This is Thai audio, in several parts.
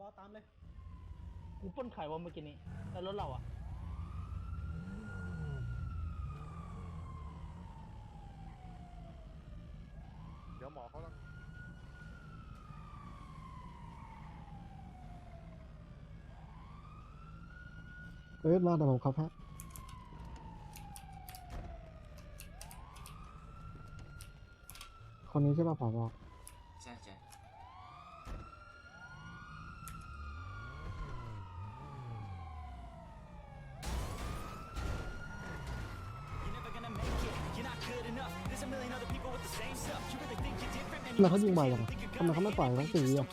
บอตามเลย กูปล้นไข่ว่าเมื่อกี้นี้แล้วรถเราอะ เดี๋ยวหมอเขาต้องเอ้ยมาแต่ผมครับฮะคนนี้ใช่ป่ะผอใทำไมเขายิงบ่อยจังอะทำไมเขาไม่ปล่อยทั้งสี่อะ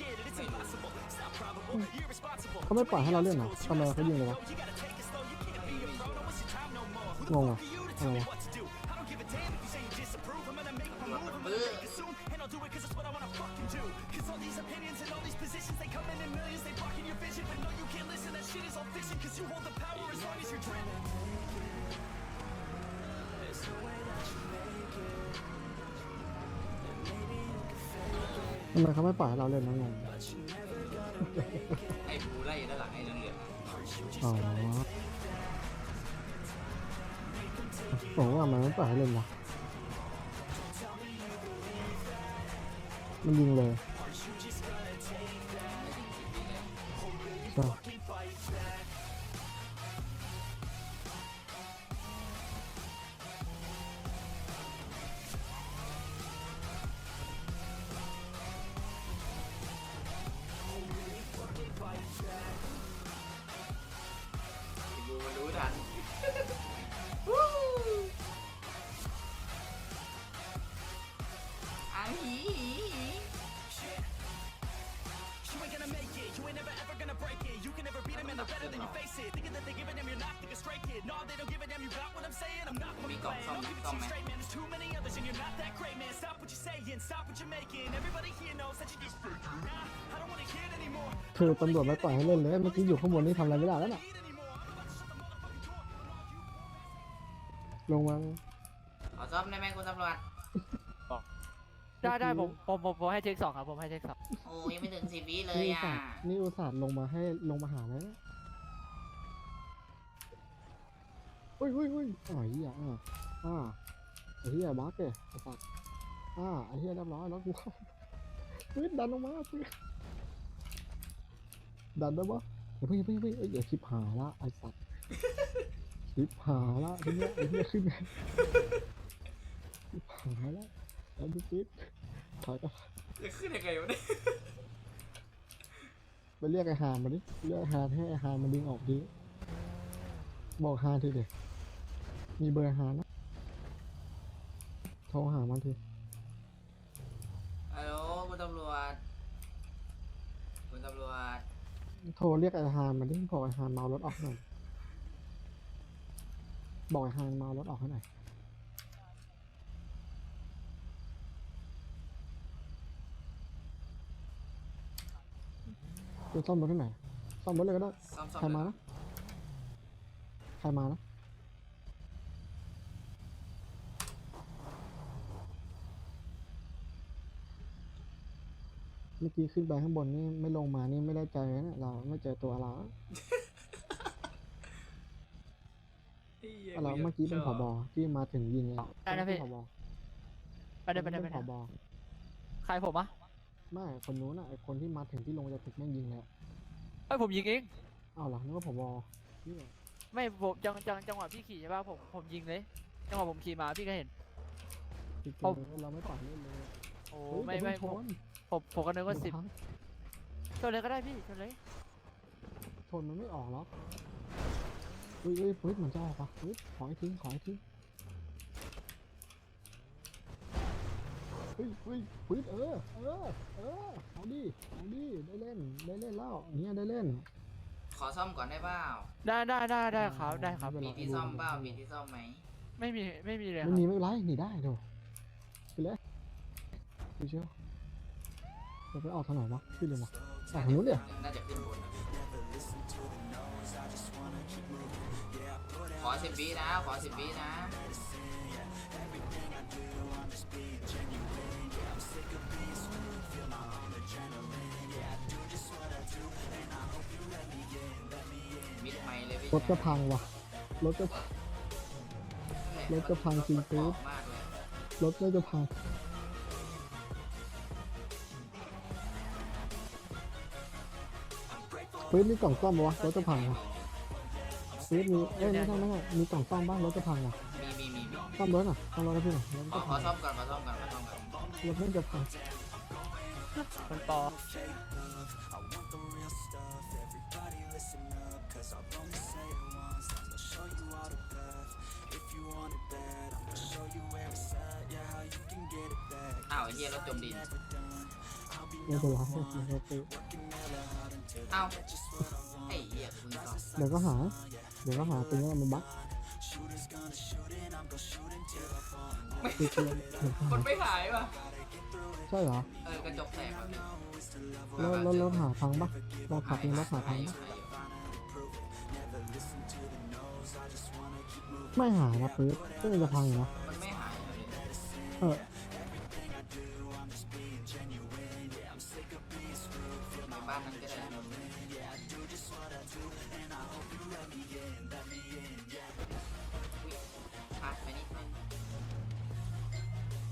เขาไม่ปล่อยให้เราเล่นเหรอทำไมเขายิงเลยวะงงอะอะไรวะ ทำไมเขาไม่ปล่อยให้เราเล่นนะงงไอ้บูไล่อยู่ด้านหลังไอ้เหลืองอ๋อผมว่ามันไม่ปล่อยให้เล่นวะมันยิงเลยใช่ คือตำรวจไม่ปล่อยให้เล่นเลยเมื่อกี้อยู่ข้างบนนี่ทำอะไรไม่ได้แล้วน่ะ Need anymore. I'm about to shut the motherfucking door. ลงมาขอซ่อมได้ไหมคุณตำรวจ ได้ได้ผมผมผมผมให้เช็คสองครับผมให้เช็คสองโอ้ยังไม่ถึงสิบวิเลยนี่อุตอะส่าห์นี่อุตส่าห์ลงมาให้ลงมาหาแล้วนะอุ้ยอุ้ยอุ้ยอ๋อเฮียอ่าอ่าไอ้เฮียบักเลยไอ้สัตว์อ่าไอ้เฮียเรียบร้อยแล้วกูเข้าปืนดันลงมาปืน ดันได้ปะอย่าเพิ่งอย่าเพิ่งอย่าเพิ่งเอ้ยอย่าชิบหายละไอ้สัตว์ชิบหายละทีเนี้ยไอ้เฮียขึ้นไงชิบหายละแล้วดูปิ๊ดถอยก็จะขึ้นยังไงวะเนี่ยไปเรียกไอ้ฮานมาดิเรียกไอ้ฮานให้ไอ้ฮานมาดึงออกดิบอกฮานทีเดียวมีเบอร์ฮานนะโทรหามันทีฮัลโหลคุณตำรวจคุณตำรวจ โทรเรียกไอ้ฮานมาดิบอกไอ้ฮานเมารถออกหน่อยบอกไอ้ฮานเมารถออกให้หน่อยจะซ่อมรถที่ไหนซ่อมรถเลยก็ได้ซ่อมซ่อมใครมานะใครมานะ เมื่อกี้ขึ้นไปข้างบนนี่ไม่ลงมานี่ไม่ได้ใจนะเนี่ยเราไม่เจอตัวเราเราเมื่อกี้เป็นผบที่มาถึงยิงเลยได้นะพี่ผบไปเดินไปเดินไปเป็นเดิผนบใครผมอะไม่คนนู้นอะไอคนที่มาถึงที่ลงจะถึงแม่งยิงเลยอะเอ้ยผมยิงเอง อ้าวเหรอนึกว่าผบนี่ไม่ผมจังจังจังหวะพี่ขี่ใช่ป่ะผมผมยิงเลยจังหวะผมขี่มาพี่ก็เห็น จริงผมๆเราไม่ปล่อยเล่นเลยโอ้เฮ้ยไม่อย่าไม่เพิ่งผมชน ผมผมก็นึกว่าสิบเดี๋ยพังชนเลยก็ได้พี่ชนเลยชนมันไม่ออกหรอกเฮ้ยเฮ้ยปื๊ดเหมือนจะออกว่ะเฮ้ยขอให้ทิ้งขอให้ทิ้งเฮ้ยเฮ้ยปื๊ดเออเออเออเอาดิเอาดิได้เล่นได้เล่นแล้วเนี่ยได้เล่นขอซ่อมก่อนได้เปล่าได้ได้ได้ได้ครับได้ครับไม่มีเป็นไรที่ซ่อมเปล่ามีที่ซ่อมไหมไม่มีไม่มีเลยคไม่รับมีไม่เป็นไรหนีได้เดี๋ยวไปเลยดูเชียว จะไปออกทางหนวะขึ้นเลยวะสายนิ้วเลยน่าจะขึ้นบนนะขอสิบวินะ ขอสิบวินะรถก็พังว่ะ รถก็รถก็พังจริงปุ๊รถก็จะพัง ปื๊ดมีกล่องซ่อมปะวะรถจะพังว่ะปื๊ดมีเอ้ยไม่ใช่ไม่ใช่มีกล่องซ่อมบ้างรถจะพังว่ะมีมีมีมีซ่อมรถอะซ่อมรถให้พี่หน่อยรถขอจะขอพังซ่อมก่อนขอซ่อมก่อนขอซ่อมก่อนรถน่าจะพังมันปออ้าวไอ้เหี้ยรถจมดิน ไม่เป็นไรไม่เป็น ไรปื๊ดอ้าวไอ้เหี้ยมึงซ่อมเดี๋ยวก็หา เดี๋ยวก็หาเป็นว่ามันบั๊กคือคือเดี๋ยวก็มัหานไม่หายว่ะ ใช่เหรอ เออกระจกแตกว่ะพี่แล้วแล้วรถหาพังปะลองขับเองรถหาพังปะไม่หานะปื๊ดก็ยังจะพังอยู่นะมันไม่หายเลยเออ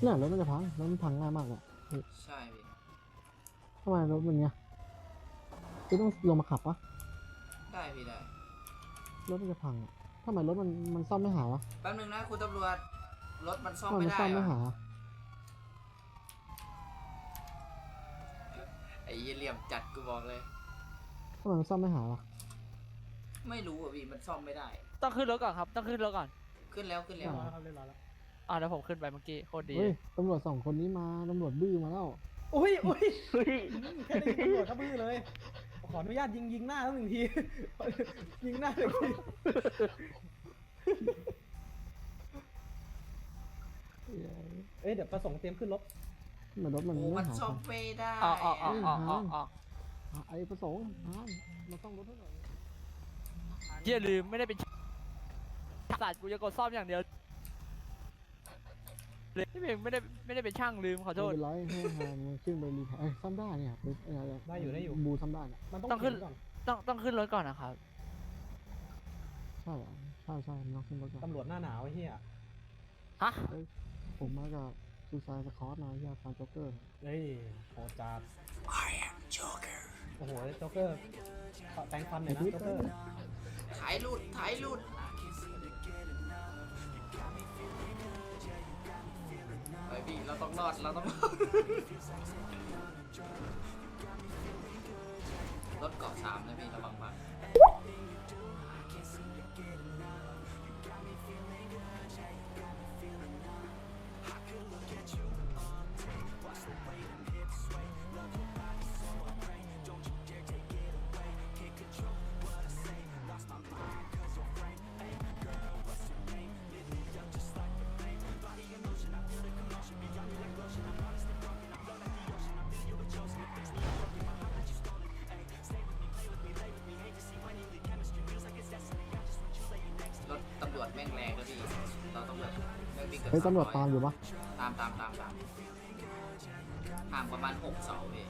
เนี่ยรถมันจะพังรถมันพังง่ายมากเลยนี่ใช่พี่ทำไมรถมันเนี้ยคือต้องลงมาขับปะได้พี่ได้รถมันจะพังอะทำไมรถมันมันซ่อมไม่หาวะแป๊บนึงนะคุณตำรวจรถมันซ่อมทำไมไม่มันได้ซ่อมไม่ว่ะหาไอ้เหี้ยเหลี่ยมจัดกูบอกเลยทำไมมันซ่อมไม่หาวะไม่รู้อะพี่มันซ่อมไม่ได้ ต้องขึ้นรถก่อนครับ ต้องขึ้นรถก่อน ขึ้นแล้วขึ้นแล้วอ่าแล้วผมขึ้นไปเมื่อกี้โคตรดี เฮ้ยตำรวจสองคนนี้มาตำรวจบื้อมาแล้วอุ้ยอุ้ยแค่ได้ยินตำรวจก็บื้อเลย ขออนุญาตยิงยิงหน้าทั้งหนึ่งที ยิงหน้าหนึ่งทีเอ้ยเดี๋ยวประสงค์เตรียมขึ้นรถทำไมรถมันโอ้ไม่มันหาซ่อมพังไม่ได้อ๋ออ๋ออ๋ออะอ๋ออ๋ออ๋ออะไอ้ประสงค์อ่านเราต้องรถให้หน่อยเหี้ยลืมไม่ได้เป็นสัตว์กูจะกดซ่อมอย่างเดียว เลยพี่เองไม่ได้ไม่ได้เป็นช่างลืมขอโทไม่ษเป็นไรให้ทางมันขึ้นไปรีแพร์เอ้ยซ่อมได้เนี่ยปึ๊บเอ้ยได้อยู่ได้อยู่ บูซ่อมได้เนี่ยมันต้องต้องขึ้น เข็ก่อนต้องต้องขึ้นรถก่อนนะครับ ใช่เหรอใช่ใช่มันต้องขึ้นรถก่อนตำรวจหน้าหนาวไอ้เหี้ยฮะ ผมมากับซูซายสคอตมาที่ฟานโจ๊กเกอร์เฮ้ยโหดจัด I am Joker โอ้โหโจ๊กเกอร์ขอแต่งฟันหน่อยนะโจ๊กเกอร์ถ่ายหลุดถ่ายหลุด ต้องรอด เราต้องรอดรถเกาะสามนะพี่ระวังมาก ตำรวจแม่งแรงแล้วพี่เราต้องแบบไม่วิ่งเกินเฮ้ยตำรวจ300ตามอยู่ปะตามตามตามตามห่างประมาณหกเสาพี่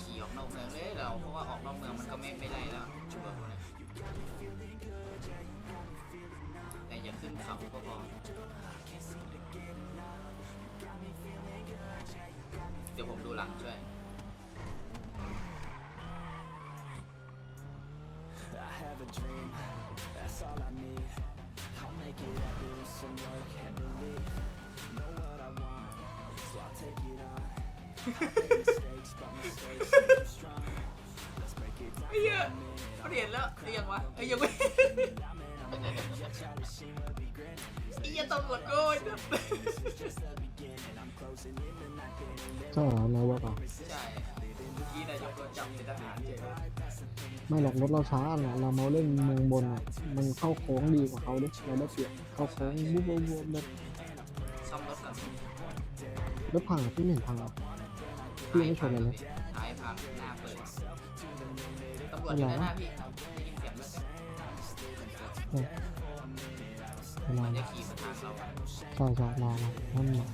ขี่ออกนอกเมืองเลยเราเพราะว่าออกนอกเมืองมันก็ไม่ไม่ไล่แล้วชัวร์พวกเนี้ยแต่อย่าขึ้นเขาก็พอเดี๋ยวผมดูหลังช่วย a dream, that's all I need. I'll make it happen with some work and belief. Know what I want, so I'll take it on. I make mistakes, but mistakes make you strong. Let's break it down ไอ้เหี้ย for a minute. เขาเห็นแล้วหรือยังวะไอ้ยยังไม่ Yeah, Charlie Sheen will be grinning. ไอ้เหี้ยตำรวจโก้ย This is just the beginning. I'm closing in the night, getting there. ใช่เหรอนายกอ่ะ ใช่ เมื่อกี้นายกโดนจับเป็นทหารเฉยไม่หรอกรถเราช้าเนี่ยเรามาเล่นเมืองบนอะมันเข้าโค้งดีกว่าเขาดิเราได้เปรียบเข้าโค้งบุ๊บบุ๊บบุ๊บเลยซ่อมรถก่อนรถพังอะพี่ไม่เห็นพังอะพี่ยังไม่ชนเลยเลยท้ายพังหน้าเปิดตำรวจอยู่ด้านหน้าพี่ได้ยินเสียงแล้วเนี่ยเวลามันจะขี่มาทางเราใช่ใช่รอรอนั่นแหละ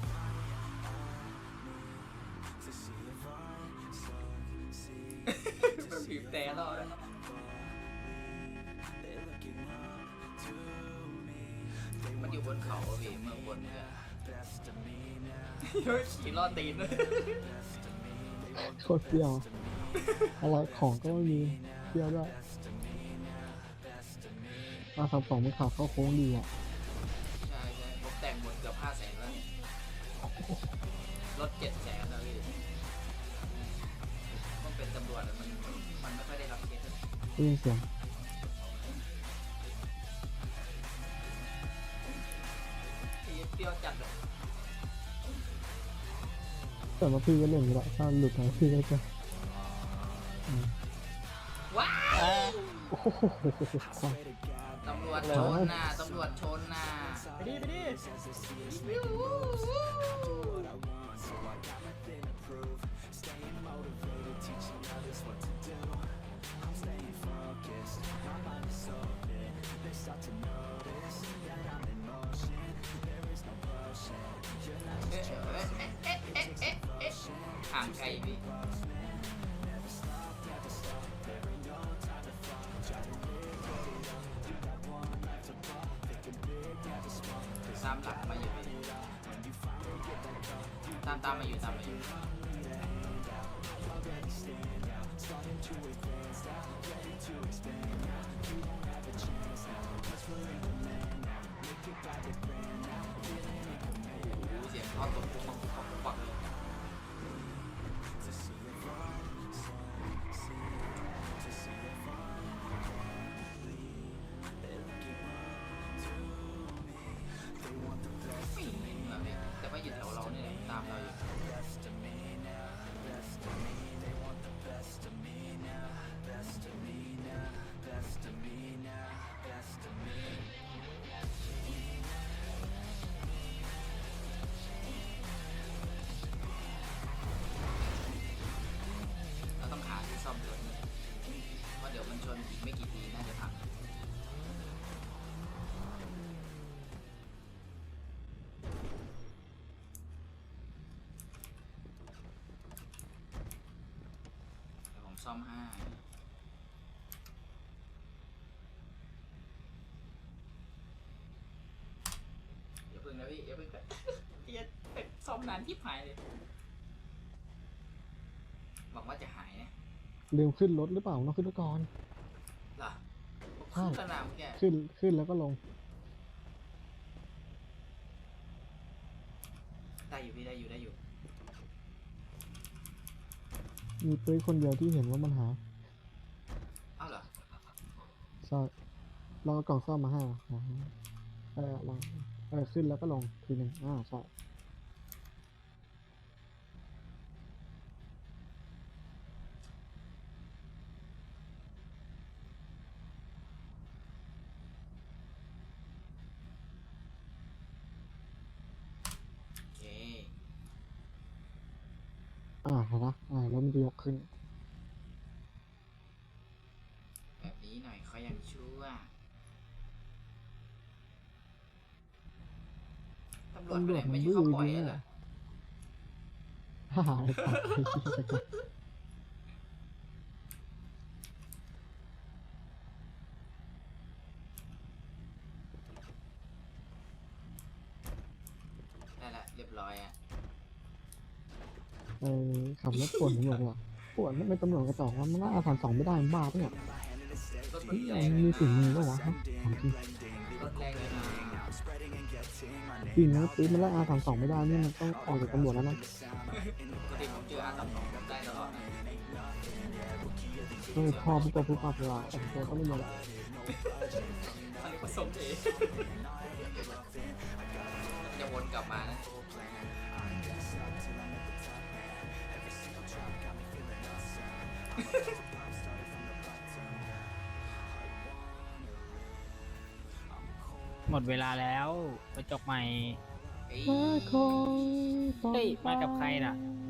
นเนี่ย เฮ้ยขี่ลอดตีนด้วยโคตรเปรี้ยวอะไรของก็ไม่มีเปรี้ยวด้วยอาสามสองไม่ขาดเข้าโค้งดีอะใช่ใช่ผมแต่งหมดเกือบห้าแสนแล้วรถเจ็ดแสนแล้วพี่ต้องเป็นตำรวจอะมันมันไม่ค่อยได้รับเคส ได้ยินเสียง ปรี้ยวจัดเลยแต่ว่าพี่ก็เล่นอยู่แล้วถ้าหลุดไปพี่ก็จะอืมว้าโอ้โหตำรวจชนน่ะตำรวจชนน่ะไปดิไปดิ ไกลพี่ตามหลักมาอยู่พี่ตามตามมาอยู่ตามมาอยู่ ซ่อมให้อย่าพึ่งนะพี่อย่าพึ่งนะพี่จะซ่อมนานที่หายเลยหวังว่าจะหายนะลืมขึ้นรถหรือเปล่าต้องขึ้นรถก่อนเหรอใช่ขึ้นสนามแกขึ้นขึ้นแล้วก็ลง ได้อยู่พี่ได้อยู่ได้อยู่ มีปื้ยคนเดียวที่เห็นว่ามันหายอ้าวเหรอใช่เราเอากล่องซ่อมมาให้อะเออลองเออขึ้นแล้วก็ลงทีหนึ่งอ่าใช่ โอเค อ่าเห็นปะอ่าแล้วมันจะยกขึ้น แบบนี้หน่อยเขายังชั่วตำรวจไปไหนไม่อยู่เขาปล่อยอะเหรอฮ่าไอ้สัตว์ไอ้เหี้ยไปก่อนได้ละเรียบร้อยอะ เออขับรถป่วนตำรวจว่ะป่วนไม่เป็นตำรวจกระจอกว่ามันน่าอาสาสองไม่ได้มันบ้าปะเนี่ยรถเฮ้ยแรมังนมีสิ่งมือปะวะฮะถามจริงรถแรงเลยนะจริงนะปื้นมันไล่อาสามสองไม่ได้นี่มันต้องออกจากตำรวจแล้วนะปกติผมเจออาสามสองผมได้ตลอดนะเออพอปุ๊บปั๊บปุ๊บปั๊บเวลาออกตัวก็ไม่ยอมเขาเรียกว่าสมเอจะวนกลับมานะ หมดเวลาแล้วกระจกใหม่เอ้ยเฮ้ยมากับใครน่ะเ